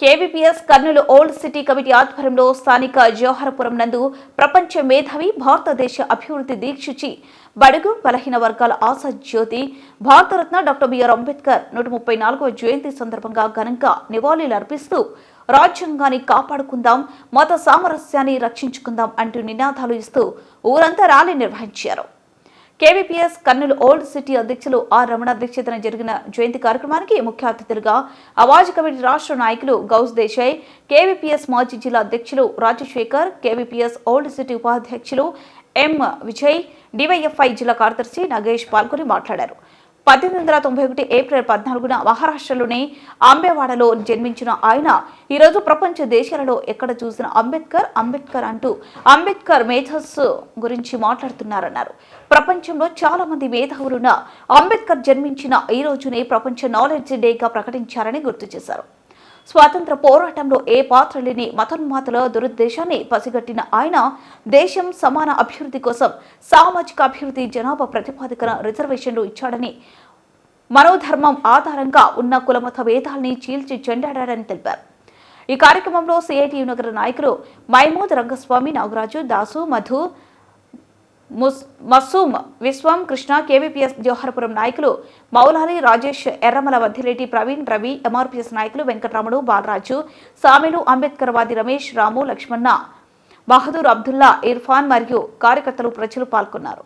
KVPS Kurnool old city committee ఆధ్వర్యంలో స్థానిక జోహరపురం నందు ప్రపంచ మేధావి భారతదేశ అభివృద్ధి దీక్షించి బడుగు బలహీన వర్గాల ఆశా జ్యోతి భారతరత్న డాక్టర్ బిఆర్ అంబేద్కర్ నూట ముప్పై నాలుగవ జయంతి సందర్భంగా ఘనంగా నివాళులు అర్పిస్తూ రాజ్యాంగాన్ని కాపాడుకుందాం మత సామరస్యాన్ని రక్షించుకుందాం అంటూ నినాదాలు ఇస్తూ ఊరంతా ర్యాలీ నిర్వహించారు. కేవీపీఎస్ కర్నూలు ఓల్డ్ సిటీ అధ్యక్షులు ఆర్ రమణ అధ్యక్షతన జరిగిన జయంతి కార్యక్రమానికి ముఖ్య అతిథులుగా అవాజ్ కమిటీ రాష్ట్ర నాయకులు గౌస్ దేశాయ్ కేవీపీఎస్ మాజీ జిల్లా అధ్యక్షులు రాజశేఖర్ కేవీపీఎస్ ఓల్డ్ సిటీ ఉపాధ్యక్షులు ఎం విజయ్ డివైఎఫ్ఐ జిల్లా కార్యదర్శి నగేష్ పాల్గొని మాట్లాడారు. పద్దెనిమిది వందల తొంభై ఒకటి ఏప్రిల్ పద్నాలుగున మహారాష్ట్రలోని అంబేవాడలో జన్మించిన ఆయన ఈరోజు ప్రపంచ దేశాలలో ఎక్కడ చూసిన అంబేద్కర్ అంబేద్కర్ అంటూ అంబేద్కర్ మేధస్సు గురించి మాట్లాడుతున్నారన్నారు. ప్రపంచంలో చాలా మంది మేధావులున్న అంబేద్కర్ జన్మించిన ఈ రోజునే ప్రపంచ నాలెడ్జ్ డేగా ప్రకటించారని గుర్తు చేశారు. స్వాతంత్ర పోరాటంలో ఏ పాత్ర లేని మతోన్మాతల దురుద్దేశాన్ని పసిగట్టిన ఆయన దేశం సమాన అభివృద్ధి కోసం సామాజిక అభివృద్ధి జనాభా ప్రతిపాదికన రిజర్వేషన్లు ఇచ్చాడని మనోధర్మం ఆధారంగా ఉన్న కులమత భేదాల్ని చీల్చి చెండాడారని తెలిపారు. ఈ కార్యక్రమంలో సిఐటి నగర నాయకులు మైమూద్ రంగస్వామి నాగరాజు దాసు మధు ముస్- మసూమ్ విశ్వం కృష్ణ కేవీపీఎస్ జోహర్పురం నాయకులు మౌలాలి రాజేష్ ఎర్రమల వద్దిరెడ్డి ప్రవీణ్ రవి ఎంఆర్పీఎస్ నాయకులు వెంకటరమణు బాలరాజు సామిలు అంబేద్కర్ వాది రమేష్ రాము లక్ష్మణ బహదూర్ అబ్దుల్లా ఇర్ఫాన్ మరియు కార్యకర్తలు ప్రజలు పాల్గొన్నారు.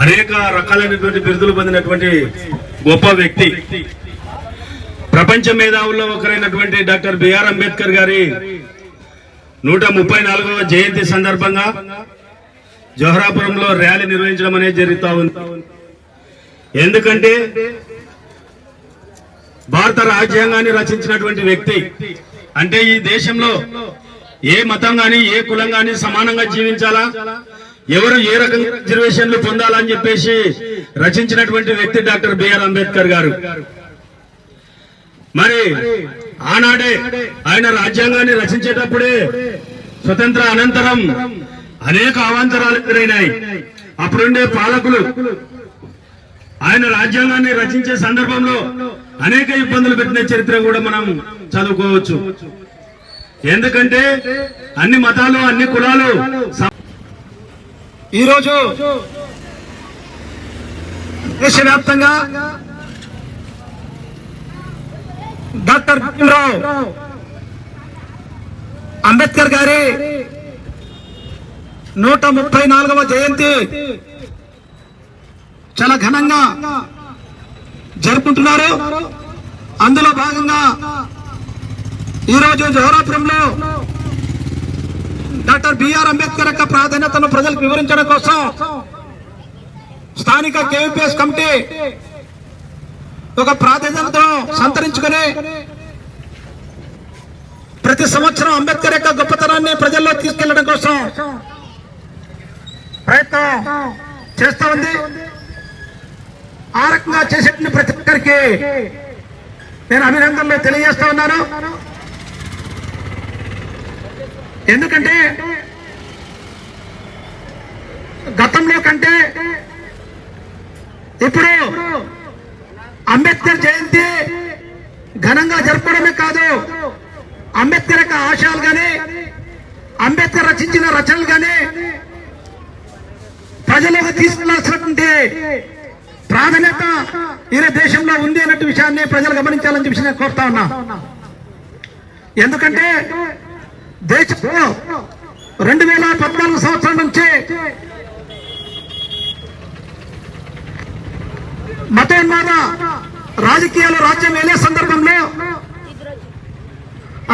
అనేక రకాలైనటువంటి బిరుదులు పొందినటువంటి గొప్ప వ్యక్తి. ప్రపంచ మేధావుల్లో ఒకరైనటువంటి డాక్టర్ బిఆర్ అంబేద్కర్ గారి నూట ముప్పై నాలుగవ జయంతి సందర్భంగా జోహరాపురంలో ర్యాలీ నిర్వహించడం అనేది జరుగుతూ ఉంది. ఎందుకంటే భారత రాజ్యాంగాన్ని రచించినటువంటి వ్యక్తి అంటే ఈ దేశంలో ఏ మతం గాని ఏ కులం గాని సమానంగా జీవించాలా? ఎవరు ఏ రకంగా రిజర్వేషన్లు పొందాలని చెప్పేసి రచించినటువంటి వ్యక్తి డాక్టర్ బిఆర్ అంబేద్కర్ గారు. మరి ఆనాడే ఆయన రాజ్యాంగాన్ని రచించేటప్పుడే స్వతంత్ర అనంతరం అనేక అవాంతరాలు ఎదురైనాయి. అప్పుడుండే పాలకులు ఆయన రాజ్యాంగాన్ని రచించే సందర్భంలో అనేక ఇబ్బందులు పెట్టిన చరిత్ర కూడా మనం చదువుకోవచ్చు. ఎందుకంటే అన్ని మతాలు అన్ని కులాలు ఈరోజు దేశవ్యాప్తంగా డాక్టర్ భీమరావు అంబేద్కర్ గారి నూట ముప్పై నాలుగవ జయంతి. చాలా ఘనంగా జరుపుకుంటున్నారు. అందులో భాగంగా ఈరోజు జవహరాపురంలో డాక్టర్ బిఆర్ అంబేద్కర్ యొక్క ప్రాధాన్యతను ప్రజలకు వివరించడం కోసం స్థానిక కేవీపీఎస్ కమిటీ ఒక ప్రాధాన్యతను సంతరించుకుని ప్రతి సంవత్సరం అంబేద్కర్ యొక్క గొప్పతనాన్ని ప్రజల్లో తీసుకెళ్ళడం కోసం ప్రయత్నం చేస్తా ఉంది. ఆ రకంగా చేసేటువంటి ప్రతి ఒక్కరికి నేను అభినందనలు తెలియజేస్తా ఉన్నాను. ఎందుకంటే గతంలో కంటే ఇప్పుడు అంబేద్కర్ జయంతి ఘనంగా జరపడమే కాదు అంబేద్కర్ యొక్క ఆశయాలు కానీ అంబేద్కర్ రచించిన రచనలు కానీ ప్రజలకు తీసుకెళ్ళాల్సినటువంటి ప్రాధాన్యత ఈయన దేశంలో ఉంది అన్నట్టు విషయాన్ని ప్రజలు గమనించాలని చెప్పి నేను కోరుతా ఉన్నా. ఎందుకంటే దేశంలో రెండు వేల పద్నాలుగు సంవత్సరం నుంచి మతోన్మాద రాజకీయాలు రాజ్యం వెళ్ళే సందర్భంలో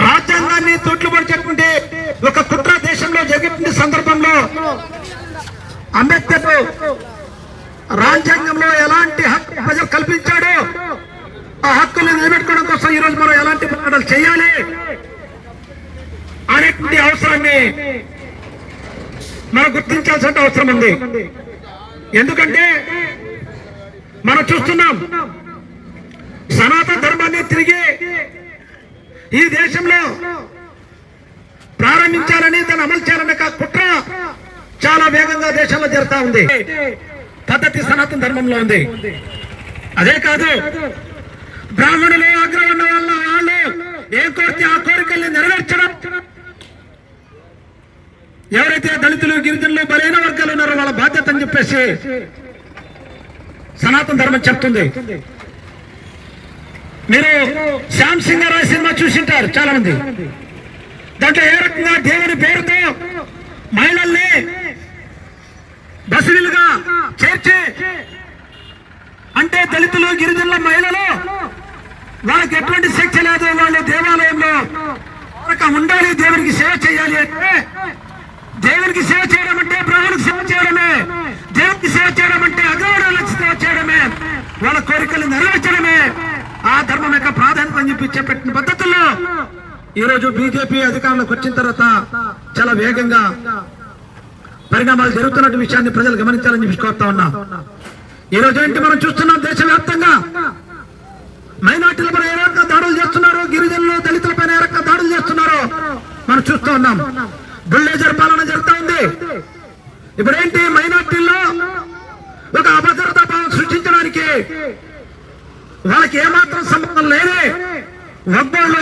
రాజ్యాంగాన్ని తోట్లు పడిచేటువంటి ఒక కుట్ర దేశంలో జరిగిన సందర్భంలో అంబేద్కర్ రాజ్యాంగంలో ఎలాంటి హక్కు ప్రజలు కల్పించాడో ఆ హక్కులను నిలబెట్టుకోవడం కోసం ఈరోజు మనం ఎలాంటి పోరాటాలు చేయాలి అనేటువంటి అవసరాన్ని మనం గుర్తించాల్సిన అవసరం ఉంది. ఎందుకంటే మనం చూస్తున్నాం సనాతన ధర్మాన్ని తిరిగి ఈ దేశంలో ప్రారంభించాలని దాన్ని అమలు చేయాలనే కుట్ర చాలా వేగంగా దేశంలో జరుగుతా ఉంది. పద్ధతి సనాతన ధర్మంలో ఉంది. అదే కాదు బ్రాహ్మణులు అగ్రవర్ణ వాళ్ళ వాళ్ళు ఏ కోరితే ఆ కోరికల్ని నెరవేర్చడం. ఎవరైతే దళితులు గిరిజనులు బలైన వర్గాలు ఉన్నారో వాళ్ళ బాధ్యత అని చెప్పేసి సనాతన ధర్మం చెప్తుంది. మీరు శ్యామ్ సింగ్ రాయ్ సినిమా చూసింటారు చాలా మంది దాంట్లో ఏ రకంగా దేవుని పేరుతో మహిళల్ని బసిలుగా చేర్చి అంటే దళితులు గిరిజనుల మహిళలు వాళ్ళకి ఎటువంటి శిక్ష లేదు. వాళ్ళు దేవాలయంలో ఉండాలి. దేవునికి సేవ చేయాలి అంటే దేవునికి సేవ చేయడం అంటే ప్రభువునికి సేవ చేయడమే. దేవునికి సేవ చేయడం అంటే అగౌరవాలకు సేవ చేయడమే. వాళ్ళ కోరికలు నెరవేర్చడమే. ఆ ధర్మం యొక్క ప్రాధాన్యత అని చెప్పి చెప్పిన పద్ధతుల్లో ఈరోజు బీజేపీ అధికారంలోకి వచ్చిన తర్వాత చాలా వేగంగా పరిణామాలు జరుగుతున్న విషయాన్ని ప్రజలు గమనించాలని చెప్పి కోరుతా ఉన్నా. ఈ రోజు ఏంటి మనం చూస్తున్నాం దేశవ్యాప్తంగా? మైనార్టీలపై ఏ రకంగా దాడులు చేస్తున్నారు గిరిజనులు దళితులపై ఏ రకంగా దాడులు చేస్తున్నారు మనం చూస్తూ ఉన్నాం. బుల్డేజర్ పాలన జరుగుతూ ఉంది. ఇప్పుడేంటి మైనార్టీల్లో ఒక అభద్రతా భావం సృష్టించడానికి వాళ్ళకి ఏమాత్రం సంబంధం లేదే. వగ్బాల్లో